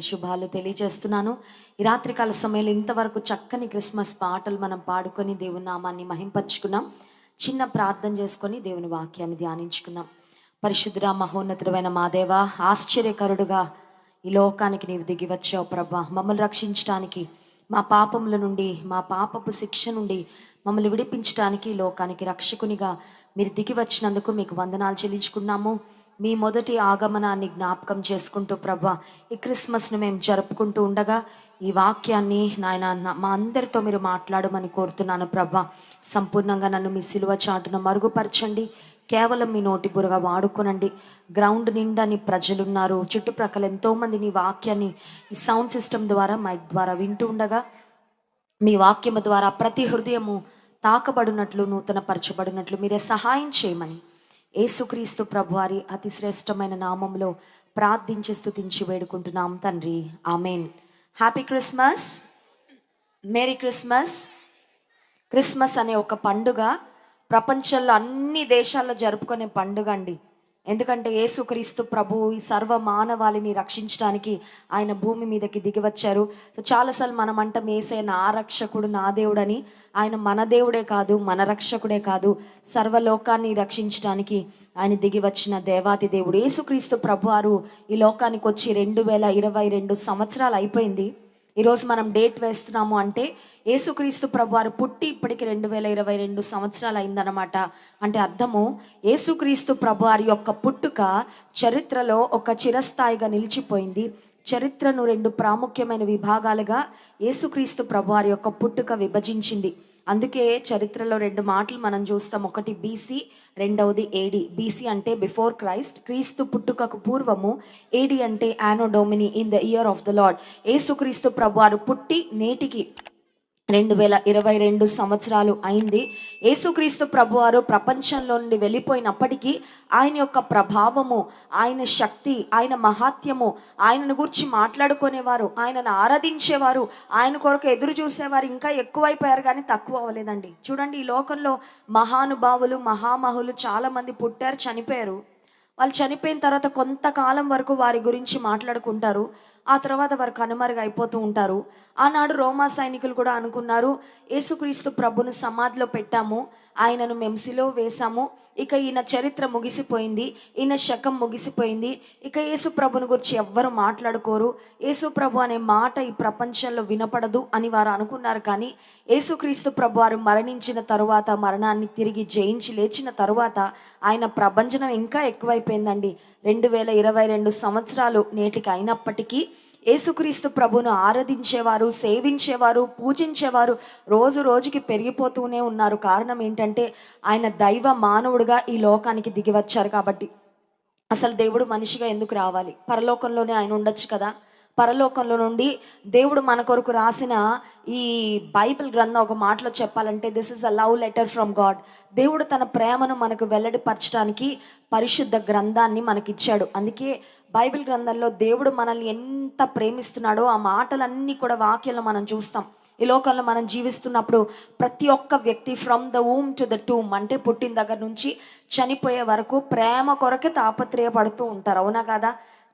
శుభాలు తెలియజేస్తున్నాను. ఈ రాత్రికాల సమయంలో ఇంతవరకు చక్కని క్రిస్మస్ పాటలు మనం పాడుకొని దేవుని నామాన్ని మహింపరుచుకున్నాం. చిన్న ప్రార్థన చేసుకొని దేవుని వాక్యాన్ని ధ్యానించుకుందాం. పరిశుద్ధుడ మహోన్నతుడమైన మాదేవ ఆశ్చర్యకరుడుగా ఈ లోకానికి నీవు దిగి వచ్చావు ప్రభా. మమ్మల్ని రక్షించడానికి మా పాపముల నుండి మా పాపపు శిక్ష నుండి మమ్మల్ని విడిపించడానికి లోకానికి రక్షకునిగా మీరు దిగి వచ్చినందుకు మీకు వందనాలు చెల్లించుకున్నాము. మీ మొదటి ఆగమనాన్ని జ్ఞాపకం చేసుకుంటూ ప్రభా ఈ క్రిస్మస్ను మేము జరుపుకుంటూ ఉండగా ఈ వాక్యాన్ని నాయన మా అందరితో మీరు మాట్లాడమని కోరుతున్నాను ప్రభా. సంపూర్ణంగా నన్ను మీ సిలువ చాటున మరుగుపరచండి. కేవలం మీ నోటి బురగా వాడుకోనండి. గ్రౌండ్ నిండాని ప్రజలున్నారు. చుట్టుప్రక్కల ఎంతోమంది నీ వాక్యాన్ని ఈ సౌండ్ సిస్టమ్ ద్వారా మైక్ ద్వారా వింటూ ఉండగా మీ వాక్యము ద్వారా ప్రతి హృదయము తాకబడినట్లు నూతన పరచబడినట్లు మీరే సహాయం చేయమని యేసుక్రీస్తు ప్రభువారి అతి శ్రేష్టమైన నామంలో ప్రార్థించి స్థుతించి వేడుకుంటున్నాం తండ్రి. Amen. Happy Christmas. Merry Christmas. Christmas అనే ఒక పండుగ ప్రపంచంలో అన్ని దేశాల్లో జరుపుకునే పండుగ అండి. ఎందుకంటే యేసుక్రీస్తు ప్రభు ఈ సర్వ మానవాళిని రక్షించడానికి ఆయన భూమి మీదకి దిగి వచ్చారు సో చాలాసార్లు మనం అంటాం ఏసే నా రక్షకుడు నా దేవుడని. ఆయన మన దేవుడే కాదు మన రక్షకుడే కాదు. సర్వలోకాన్ని రక్షించడానికి ఆయన దిగి వచ్చిన దేవాతి దేవుడు. యేసుక్రీస్తు ప్రభు వారు ఈ లోకానికి వచ్చి రెండు వేల ఇరవై రెండు సంవత్సరాలు అయిపోయింది. ఈరోజు మనం డేట్ వేస్తున్నాము అంటే యేసుక్రీస్తు ప్రభువారు పుట్టి ఇప్పటికి రెండు వేల ఇరవై రెండు సంవత్సరాలు అయిందనమాట అంటే అర్థము యేసుక్రీస్తు ప్రభువారి యొక్క పుట్టుక చరిత్రలో ఒక చిరస్థాయిగా నిలిచిపోయింది. చరిత్రను రెండు ప్రాముఖ్యమైన విభాగాలుగా యేసుక్రీస్తు ప్రభువారి యొక్క పుట్టుక విభజించింది. అందుకే చరిత్రలో రెండు మాటలు మనం చూస్తాం. ఒకటి బీసీ రెండవది ఏడి బీసీ అంటే బిఫోర్ క్రైస్ట్ క్రీస్తు పుట్టుకకు పూర్వము. ఏడి అంటే anno domini in the year of the Lord Yesu Kristu ప్రభువారు పుట్టి నేటికి రెండు వేల ఇరవై రెండు సంవత్సరాలు అయింది. యేసుక్రీస్తు ప్రభువారు ప్రపంచంలో నుండి వెళ్ళిపోయినప్పటికీ ఆయన యొక్క ప్రభావము ఆయన శక్తి ఆయన మహాత్యము ఆయనను గురించి మాట్లాడుకునేవారు ఆయనను ఆరాధించేవారు ఆయన కొరకు ఎదురు చూసేవారు ఇంకా ఎక్కువైపోయారు కానీ తక్కువ అవ్వలేదండి. చూడండి ఈ లోకంలో మహానుభావులు మహామహులు చాలామంది పుట్టారు చనిపోయారు. వాళ్ళు చనిపోయిన తర్వాత కొంతకాలం వరకు వారి గురించి మాట్లాడుకుంటారు. ఆ తర్వాత వారు కనుమరుగు అయిపోతూ ఉంటారు. ఆనాడు రోమా సైనికులు కూడా అనుకున్నారు యేసుక్రీస్తు ప్రభును సమాధిలో పెట్టాము ఆయనను మెమ్సిలో వేశాము ఇక ఈయన చరిత్ర ముగిసిపోయింది ఈయన శకం ముగిసిపోయింది ఇక యేసు ప్రభుని గురించి ఎవ్వరు మాట్లాడుకోరు యేసు ప్రభు అనే మాట ఈ ప్రపంచంలో వినపడదు అని వారు అనుకున్నారు. కానీ యేసుక్రీస్తు ప్రభు వారు మరణించిన తరువాత మరణాన్ని తిరిగి జయించి లేచిన తరువాత ఆయన ప్రభంజనం ఇంకా ఎక్కువైపోయిందండి. రెండు వేల ఇరవై రెండు సంవత్సరాలు నేటికి అయినప్పటికీ యేసుక్రీస్తు ప్రభును ఆరాధించేవారు సేవించేవారు పూజించేవారు రోజు రోజుకి పెరిగిపోతూనే ఉన్నారు. కారణం ఏంటంటే ఆయన దైవ మానవుడిగా ఈ లోకానికి దిగి వచ్చారు కాబట్టి. అసలు దేవుడు మనిషిగా ఎందుకు రావాలి? పరలోకంలోనే ఆయన ఉండొచ్చు కదా? పరలోకంలో నుండి దేవుడు మన కొరకు రాసిన ఈ బైబిల్ గ్రంథం ఒక మాటలో చెప్పాలంటే this is a love letter from God దేవుడు తన ప్రేమను మనకు వెల్లడిపరచడానికి పరిశుద్ధ గ్రంథాన్ని మనకిచ్చాడు. అందుకే బైబిల్ గ్రంథంలో దేవుడు మనల్ని ఎంత ప్రేమిస్తున్నాడో ఆ మాటలన్నీ కూడా వాక్యాలను మనం చూస్తాం. ఈ లోకంలో మనం జీవిస్తున్నప్పుడు ప్రతి ఒక్క వ్యక్తి from the womb to the tomb అంటే పుట్టిన దగ్గర నుంచి చనిపోయే వరకు ప్రేమ కొరకే తాపత్రయపడుతూ ఉంటారు. అవునా కదా?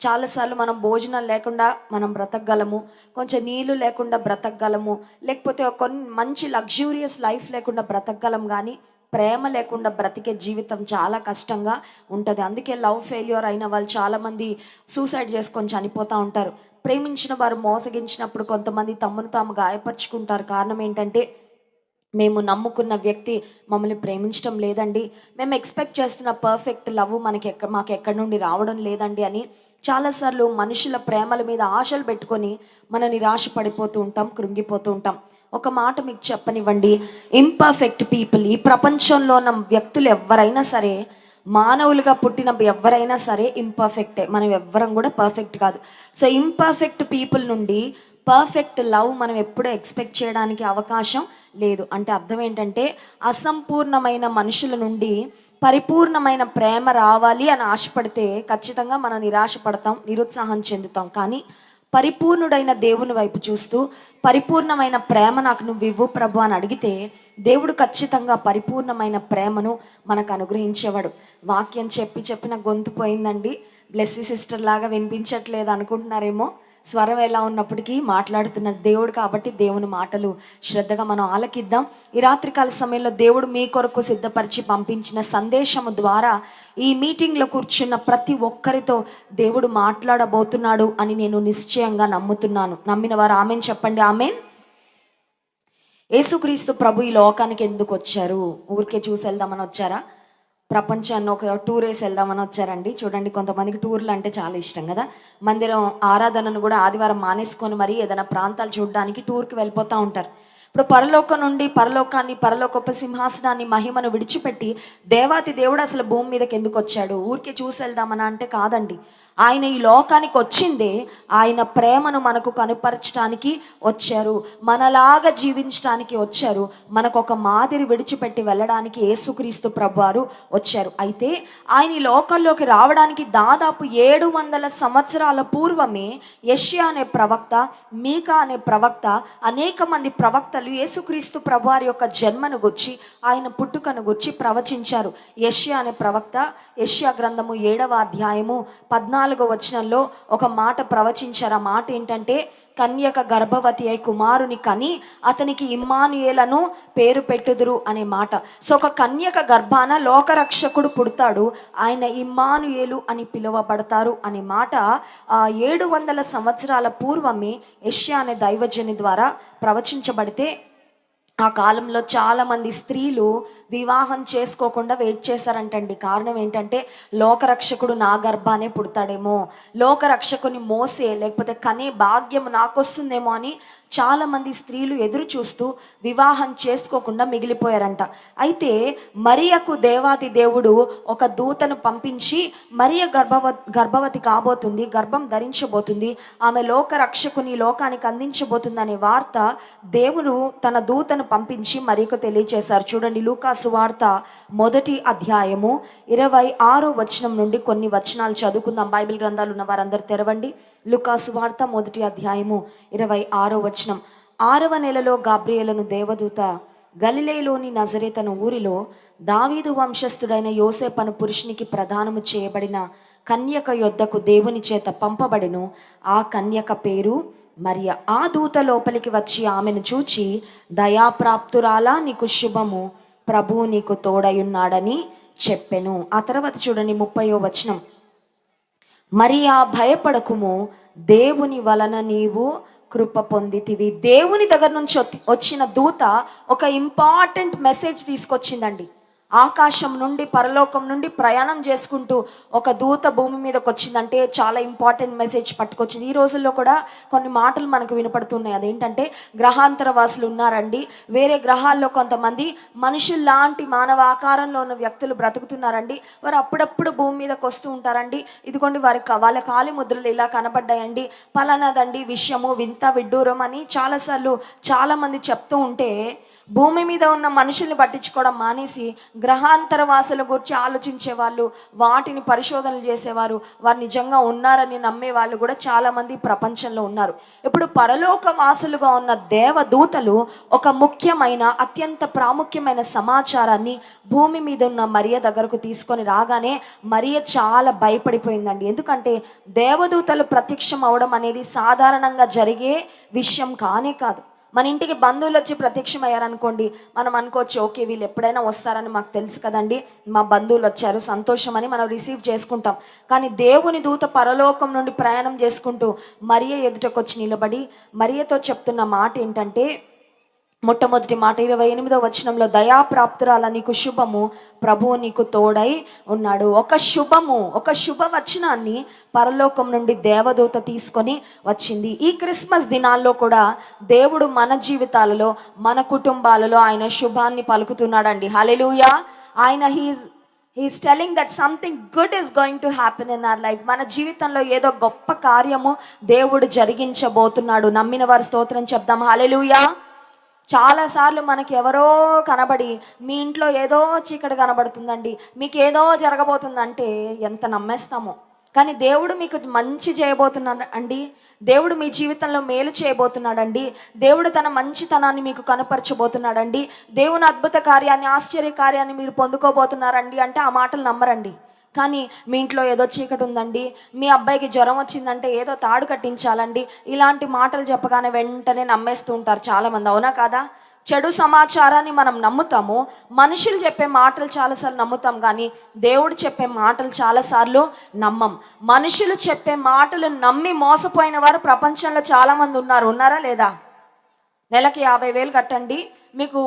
చాలాసార్లు మనం భోజనం లేకుండా మనం బ్రతకగలము కొంచెం నీళ్ళు లేకుండా బ్రతకగలము లేకపోతే కొన్ని మంచి లగ్జూరియస్ లైఫ్ లేకుండా బ్రతకగలం కానీ ప్రేమ లేకుండా బ్రతికే జీవితం చాలా కష్టంగా ఉంటుంది. అందుకే లవ్ ఫెయిల్యూర్ అయిన వాళ్ళు చాలామంది సూసైడ్ చేసుకొని చనిపోతూ ఉంటారు. ప్రేమించిన వారు మోసగించినప్పుడు కొంతమంది తమను తాము గాయపరుచుకుంటారు. కారణం ఏంటంటే మేము నమ్ముకున్న వ్యక్తి మమ్మల్ని ప్రేమించడం లేదండి. మేము ఎక్స్పెక్ట్ చేస్తున్న పర్ఫెక్ట్ లవ్ మనకి ఎక్క మాకు ఎక్కడి నుండి రావడం లేదండి అని చాలాసార్లు మనుషుల ప్రేమల మీద ఆశలు పెట్టుకొని మన నిరాశ పడిపోతూ ఉంటాం కృంగిపోతూ ఉంటాం. ఒక మాట మీకు చెప్పనివ్వండి. ఇంపర్ఫెక్ట్ పీపుల్ ఈ ప్రపంచంలో ఉన్న వ్యక్తులు ఎవరైనా సరే మానవులుగా పుట్టిన ఎవరైనా సరే ఇంపర్ఫెక్టే మనం ఎవ్వరం కూడా పర్ఫెక్ట్ కాదు. సో ఇంపర్ఫెక్ట్ పీపుల్ నుండి పర్ఫెక్ట్ లవ్ మనం ఎప్పుడూ ఎక్స్పెక్ట్ చేయడానికి అవకాశం లేదు. అంటే అర్థం ఏంటంటే అసంపూర్ణమైన మనుషుల నుండి పరిపూర్ణమైన ప్రేమ రావాలి అని ఆశపడితే ఖచ్చితంగా మనం నిరాశపడతాం నిరుత్సాహం చెందుతాం. కానీ పరిపూర్ణుడైన దేవుని వైపు చూస్తూ పరిపూర్ణమైన ప్రేమ నాకు నువ్వు ఇవ్వు ప్రభు అని అడిగితే దేవుడు ఖచ్చితంగా పరిపూర్ణమైన ప్రేమను మనకు అనుగ్రహించేవాడు. వాక్యం చెప్పి చెప్పిన గొంతు పోయిందండి. బ్లెస్సీ సిస్టర్ లాగా వినిపించట్లేదు అనుకుంటున్నారేమో. స్వరం ఎలా ఉన్నప్పటికీ మాట్లాడుతున్న దేవుడు కాబట్టి దేవుని మాటలు శ్రద్ధగా మనం ఆలకిద్దాం. ఈ రాత్రికాల సమయంలో దేవుడు మీ కొరకు సిద్ధపరిచి పంపించిన సందేశము ద్వారా ఈ మీటింగ్లో కూర్చున్న ప్రతి ఒక్కరితో దేవుడు మాట్లాడబోతున్నాడు అని నేను నిశ్చయంగా నమ్ముతున్నాను. నమ్మిన వారు ఆమెన్ చెప్పండి ఆమెన్. యేసుక్రీస్తు ప్రభు ఈ లోకానికి ఎందుకు వచ్చారు? ఊరికే చూసి వెళ్దామని వచ్చారా? ప్రపంచాన్ని ఒక టూర్ వేసి వెళ్దామని వచ్చారండి. చూడండి కొంతమందికి టూర్లు అంటే చాలా ఇష్టం కదా. మందిరం ఆరాధనను కూడా ఆదివారం మానేసుకొని మరి ఏదైనా ప్రాంతాలు చూడడానికి టూర్కి వెళ్ళిపోతూ ఉంటారు. ఇప్పుడు పరలోకం నుండి పరలోకాన్ని పరలోకపు సింహాసనాన్ని మహిమను విడిచిపెట్టి దేవాతి దేవుడు అసలు భూమి మీదకి ఎందుకు వచ్చాడు? ఊరికే చూసి వెళ్దామని అంటే కాదండి. ఆయన ఈ లోకానికి వచ్చిందే ఆయన ప్రేమను మనకు కనుపరచడానికి వచ్చారు. మనలాగా జీవించడానికి వచ్చారు. మనకు ఒక మాదిరి విడిచిపెట్టి వెళ్ళడానికి యేసుక్రీస్తు ప్రభువారు వచ్చారు. అయితే ఆయన ఈ లోకంలోకి రావడానికి దాదాపు ఏడు వందల సంవత్సరాల పూర్వమే యష్యా అనే ప్రవక్త మీకా అనే ప్రవక్త అనేక మంది ప్రవక్తలు యేసుక్రీస్తు ప్రభువారి యొక్క జన్మను గుర్చి ఆయన పుట్టుకను గుర్చి ప్రవచించారు. యష్యా అనే ప్రవక్త యష్యా గ్రంథము ఏడవ అధ్యాయము పద్నాలుగు వచనంలో ఒక మాట ప్రవచించారు. ఆ మాట ఏంటంటే కన్యక గర్భవతి అయి కుమారుని కని అతనికి ఇమ్మానుయేలను పేరు పెట్టుదురు అనే మాట. సో ఒక కన్యక గర్భాన లోకరక్షకుడు పుడతాడు. ఆయన ఇమ్మానుయేలు అని పిలువబడతారు అనే మాట ఆ ఏడు వందల సంవత్సరాల పూర్వమే యష్యా అనే దైవజని ద్వారా ప్రవచించబడితే ఆ కాలంలో చాలామంది స్త్రీలు వివాహం చేసుకోకుండా వెయిట్ చేశారంటండి. కారణం ఏంటంటే లోకరక్షకుడు నా గర్భానే పుడతాడేమో. లోకరక్షకుని మోసే లేకపోతే కనే భాగ్యం నాకొస్తుందేమో అని చాలామంది స్త్రీలు ఎదురు చూస్తూ వివాహం చేసుకోకుండా మిగిలిపోయారంట. అయితే మరియకు దేవాది దేవుడు ఒక దూతను పంపించి మరియ గర్భవ గర్భవతి కాబోతుంది గర్భం ధరించబోతుంది ఆమె లోకరక్షకుని లోకానికి అందించబోతుంది అనే వార్త దేవుడు తన దూతను పంపించి మరియకు తెలియచేశారు. చూడండి లూకాసు వార్త మొదటి అధ్యాయము ఇరవై ఆరో వచనం నుండి కొన్ని వచనాలు చదువుకుందాం. బైబిల్ గ్రంథాలు ఉన్న వారందరూ తెరవండి. లుకాసు వార్త మొదటి అధ్యాయము ఇరవై ఆరో వచనం. ఆరవ నెలలో గాబ్రియలను దేవదూత గలిలేలోని నజరేతను ఊరిలో దావీదు వంశస్థుడైన యోసేపు అను పురుషునికి ప్రదానము చేయబడిన కన్యక యొద్దకు దేవుని చేత పంపబడెను. ఆ కన్యక పేరు మరియ. ఆ దూత లోపలికి వచ్చి ఆమెను చూచి దయాప్రాప్తురాలా నీకు శుభము. ప్రభువు నీకు తోడయున్నాడని చెప్పెను. ఆ తర్వాత చూడండి ముప్పయో వచనం. మరి ఆ భయపడకుము. దేవుని వలన నీవు కృప పొందితివి. దేవుని దగ్గర నుంచి వచ్చి- వచ్చిన దూత ఒక ఇంపార్టెంట్ మెసేజ్ తీసుకొచ్చిందండి. ఆకాశం నుండి పరలోకం నుండి ప్రయాణం చేసుకుంటూ ఒక దూత భూమి మీదకి వచ్చిందంటే చాలా ఇంపార్టెంట్ మెసేజ్ పట్టుకొచ్చింది. ఈ రోజుల్లో కూడా కొన్ని మాటలు మనకు వినపడుతున్నాయి. అదేంటంటే గ్రహాంతర వాసులు ఉన్నారండి. వేరే గ్రహాల్లో కొంతమంది మనుషుల్లాంటి మానవ ఆకారంలో ఉన్న వ్యక్తులు బ్రతుకుతున్నారండి. వారు అప్పుడప్పుడు భూమి మీదకి వస్తూ ఉంటారండి. ఇదిగోండి వారి వాళ్ళ కాలి ముద్రలు ఇలా కనబడ్డాయండి. పలానాదండి విషయము వింత విడ్డూరం అని చాలాసార్లు చాలామంది చెప్తూ ఉంటే భూమి మీద ఉన్న మనుషుల్ని పట్టించుకోవడం మానేసి గ్రహాంతర వాసుల గురించి ఆలోచించే వాళ్ళు వాటిని పరిశోధనలు చేసేవారు వారు నిజంగా ఉన్నారని నమ్మే వాళ్ళు కూడా చాలామంది ప్రపంచంలో ఉన్నారు. ఇప్పుడు పరలోక వాసులుగా ఉన్న దేవదూతలు ఒక ముఖ్యమైన అత్యంత ప్రాముఖ్యమైన సమాచారాన్ని భూమి మీద ఉన్న మరియ దగ్గరకు తీసుకొని రాగానే మరియ చాలా భయపడిపోయిందండి. ఎందుకంటే దేవదూతలు ప్రత్యక్షం అవడం అనేది సాధారణంగా జరిగే విషయం కానే కాదు. మన ఇంటికి బంధువులు వచ్చి ప్రత్యక్షమయ్యారనుకోండి మనం అనుకోవచ్చు ఓకే వీళ్ళు ఎప్పుడైనా వస్తారని మాకు తెలుసు కదండి మా బంధువులు వచ్చారు సంతోషం అని మనం రిసీవ్ చేసుకుంటాం. కానీ దేవుని దూత పరలోకం నుండి ప్రయాణం చేసుకుంటూ మరియ ఎదుటకొచ్చి నిలబడి మరియతో చెప్తున్న మాట ఏంటంటే మొట్టమొదటి మాట ఇరవై ఎనిమిదో వచనంలో దయాప్రాప్తురాల నీకు శుభము ప్రభువు నీకు తోడై ఉన్నాడు. ఒక శుభము ఒక శుభవచనాన్ని పరలోకం నుండి దేవదూత తీసుకొని వచ్చింది. ఈ క్రిస్మస్ దినాల్లో కూడా దేవుడు మన జీవితాలలో మన కుటుంబాలలో ఆయన శుభాన్ని పలుకుతున్నాడండి. హలెలుయా ఆయన he's he's telling that something good is going to happen in our life. మన జీవితంలో ఏదో గొప్ప కార్యము దేవుడు జరిగించబోతున్నాడు. నమ్మిన వారి స్తోత్రం చెప్దాం. హాలెలుయా చాలాసార్లు మనకి ఎవరో కనబడి మీ ఇంట్లో ఏదో చీకటి కనబడుతుందండి మీకు ఏదో జరగబోతుందంటే ఎంత నమ్మేస్తామో. కానీ దేవుడు మీకు మంచి చేయబోతున్నాడు అండి దేవుడు మీ జీవితంలో మేలు చేయబోతున్నాడండి దేవుడు తన మంచితనాన్ని మీకు కనపరచబోతున్నాడండి దేవుని అద్భుత కార్యాన్ని ఆశ్చర్య కార్యాన్ని మీరు పొందుకోబోతున్నారండి అంటే ఆ మాటలు నమ్మరండి. కానీ మీ ఇంట్లో ఏదో చీకటి ఉందండి మీ అబ్బాయికి జ్వరం వచ్చిందంటే ఏదో తాడు కట్టించాలండి ఇలాంటి మాటలు చెప్పగానే వెంటనే నమ్మేస్తూ ఉంటారు చాలామంది. అవునా కాదా? చెడు సమాచారాన్ని మనం నమ్ముతాము మనుషులు చెప్పే మాటలు చాలాసార్లు నమ్ముతాం కానీ దేవుడు చెప్పే మాటలు చాలాసార్లు నమ్మం. మనుషులు చెప్పే మాటలు నమ్మి మోసపోయిన వారు ప్రపంచంలో చాలామంది ఉన్నారు. ఉన్నారా లేదా? నెలకి యాభై వేలు కట్టండి మీకు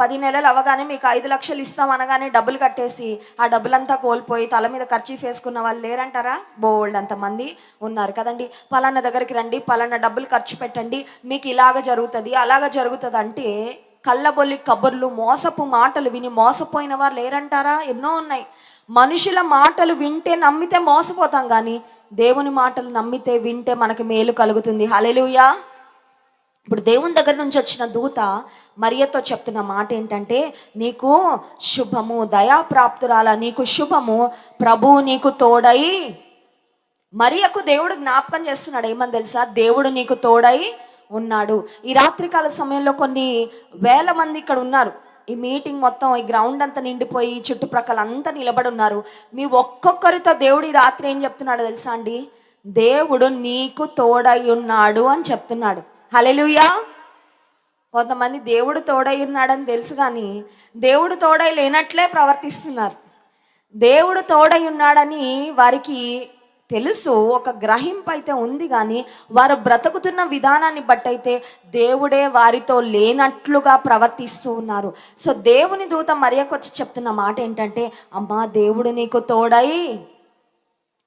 పది నెలలు అవగానే మీకు ఐదు లక్షలు ఇస్తాం అనగానే డబ్బులు కట్టేసి ఆ డబ్బులంతా కోల్పోయి తల మీద ఖర్చు వేసుకున్న వాళ్ళు లేరంటారా? బోల్డ్ అంతమంది ఉన్నారు కదండి. పలానా దగ్గరికి రండి పలానా డబ్బులు ఖర్చు పెట్టండి మీకు ఇలాగ జరుగుతుంది అలాగ జరుగుతుంది అంటే కళ్ళబొల్లి కబుర్లు మోసపు మాటలు విని మోసపోయిన వారు లేరంటారా? ఎన్నో ఉన్నాయి. మనుషుల మాటలు వింటే నమ్మితే మోసపోతాం కానీ దేవుని మాటలు నమ్మితే వింటే మనకి మేలు కలుగుతుంది. హలెలుయా ఇప్పుడు దేవుని దగ్గర నుంచి వచ్చిన దూత మరియతో చెప్తున్న మాట ఏంటంటే నీకు శుభము దయాప్రాప్తురాల నీకు శుభము ప్రభు నీకు తోడై మరియకు దేవుడు జ్ఞాపకం చేస్తున్నాడు. ఏమని తెలుసా? దేవుడు నీకు తోడై ఉన్నాడు. ఈ రాత్రికాల సమయంలో కొన్ని వేల మంది ఇక్కడ ఉన్నారు. ఈ మీటింగ్ మొత్తం ఈ గ్రౌండ్ అంతా నిండిపోయి చుట్టుప్రక్కల అంతా నిలబడి ఉన్నారు. మీ ఒక్కొక్కరితో దేవుడు ఈ రాత్రి ఏం చెప్తున్నాడు తెలుసా అండి? దేవుడు నీకు తోడై ఉన్నాడు అని చెప్తున్నాడు. హలెలుయా కొంతమంది దేవుడు తోడై ఉన్నాడని తెలుసు కానీ దేవుడు తోడై లేనట్లే ప్రవర్తిస్తున్నారు. దేవుడు తోడై ఉన్నాడని వారికి తెలుసు ఒక గ్రహింపు అయితే ఉంది కానీ వారు బ్రతుకుతున్న విధానాన్ని బట్టి అయితే దేవుడే వారితో లేనట్లుగా ప్రవర్తిస్తూ ఉన్నారు. సో దేవుని దూత మరియకొచ్చి చెప్తున్న మాట ఏంటంటే అమ్మా దేవుడు నీకు తోడై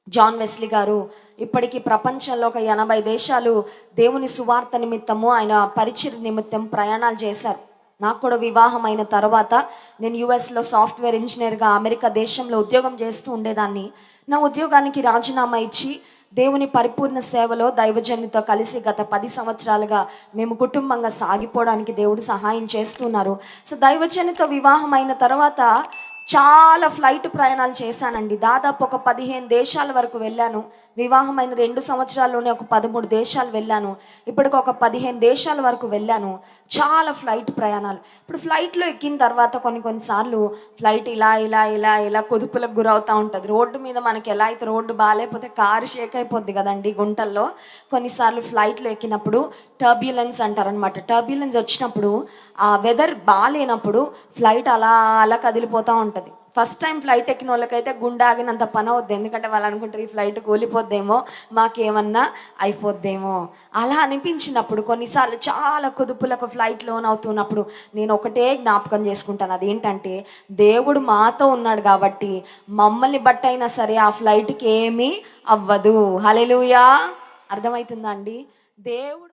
జాన్ వెస్లీ గారు ఇప్పటికీ ప్రపంచంలో ఒక ఎనభై దేశాలు దేవుని సువార్త నిమిత్తము ఆయన పరిచయ నిమిత్తం ప్రయాణాలు చేశారు. నాకు కూడా వివాహం అయిన తర్వాత నేను యుఎస్లో సాఫ్ట్వేర్ ఇంజనీర్గా అమెరికా దేశంలో ఉద్యోగం చేస్తూ ఉండేదాన్ని. నా ఉద్యోగానికి రాజీనామా ఇచ్చి దేవుని పరిపూర్ణ సేవలో దైవజనుతో కలిసి గత పది సంవత్సరాలుగా మేము కుటుంబంగా సాగిపోవడానికి దేవుడు సహాయం చేస్తున్నారు. సో దైవజనుతో వివాహం అయిన తర్వాత చాలా ఫ్లైట్ ప్రయాణాలు చేశానండి. దాదాపు ఒక పదిహేను దేశాల వరకు వెళ్ళాను. వివాహమైన రెండు సంవత్సరాల్లోనే ఒక పదమూడు దేశాలు వెళ్ళాను. ఇప్పటికి ఒక పదిహేను దేశాల వరకు వెళ్ళాను. చాలా ఫ్లైట్ ప్రయాణాలు. ఇప్పుడు ఫ్లైట్లో ఎక్కిన తర్వాత కొన్ని కొన్నిసార్లు ఫ్లైట్ ఇలా ఇలా ఇలా ఇలా కొదుపులకు గురవుతూ ఉంటుంది. రోడ్డు మీద మనకి ఎలా అయితే రోడ్డు బాగాలేకపోతే కారు షేక్ అయిపోద్ది కదండి గుంటల్లో. కొన్నిసార్లు ఫ్లైట్లో ఎక్కినప్పుడు టర్బ్యులెన్స్ అంటారనమాట టర్బ్యులెన్స్ వచ్చినప్పుడు ఆ వెదర్ బాగాలేనప్పుడు ఫ్లైట్ అలా అలా కదిలిపోతూ ఉంటుంది. ఫస్ట్ టైం ఫ్లైట్ ఎక్కిన వాళ్ళకైతే గుండె ఆగినంత పని అవుద్ది. ఎందుకంటే వాళ్ళు అనుకుంటారు ఈ ఫ్లైట్ కూలిపోద్దేమో మాకేమన్నా అయిపోద్దేమో అలా అనిపించినప్పుడు కొన్నిసార్లు చాలా కుదుపులకు ఫ్లైట్ లోన్ అవుతున్నప్పుడు నేను ఒకటే జ్ఞాపకం చేసుకుంటాను. అదేంటంటే దేవుడు మాతో ఉన్నాడు కాబట్టి మమ్మల్ని బట్టి అయినా సరే ఆ ఫ్లైట్కి ఏమీ అవ్వదు. హలెలుయా అర్థమవుతుందా అండి? దేవుడు